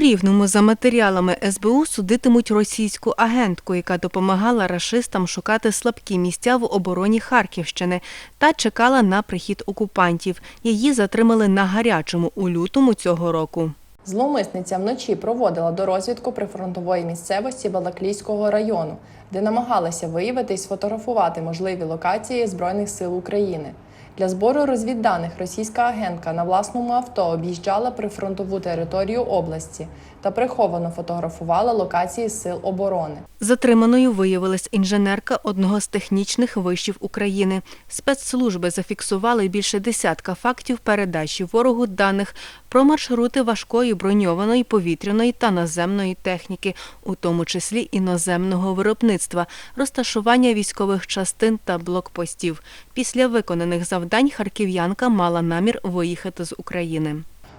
Рівному за матеріалами СБУ судитимуть російську агентку, яка допомагала рашистам шукати слабкі місця в обороні Харківщини та чекала на прихід окупантів. Її затримали на гарячому у лютому цього року. Зловмисниця вночі проводила дорозвідку прифронтової місцевості Балаклійського району, де намагалася виявити і сфотографувати можливі локації Збройних сил України. Для збору розвідданих російська агентка на власному авто об'їжджала прифронтову територію області та приховано фотографувала локації сил оборони. Затриманою виявилась інженерка одного з технічних вишів України. Спецслужби зафіксували більше десятка фактів передачі ворогу даних про маршрути важкої броньованої повітряної та наземної техніки, у тому числі іноземного виробництва, розташування військових частин та блокпостів. Після виконаних завдань харків'янка мала намір виїхати з України.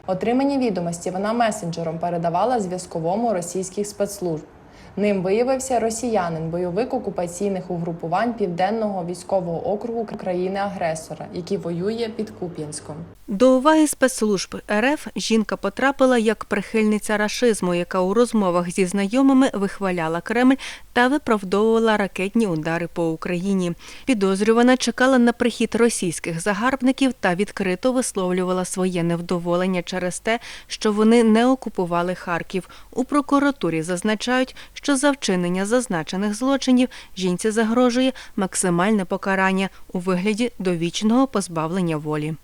Отримані відомості вона месенджером передавала зв'язковому російських спецслужб. Ним виявився росіянин, бойовик окупаційних угрупувань Південного військового округу країни-агресора, який воює під Куп'янськом. До уваги спецслужб РФ жінка потрапила як прихильниця рашизму, яка у розмовах зі знайомими вихваляла Кремль та виправдовувала ракетні удари по Україні. Підозрювана чекала на прихід російських загарбників та відкрито висловлювала своє невдоволення через те, що вони не окупували Харків. У прокуратурі зазначають, що за вчинення зазначених злочинів жінці загрожує максимальне покарання у вигляді довічного позбавлення волі.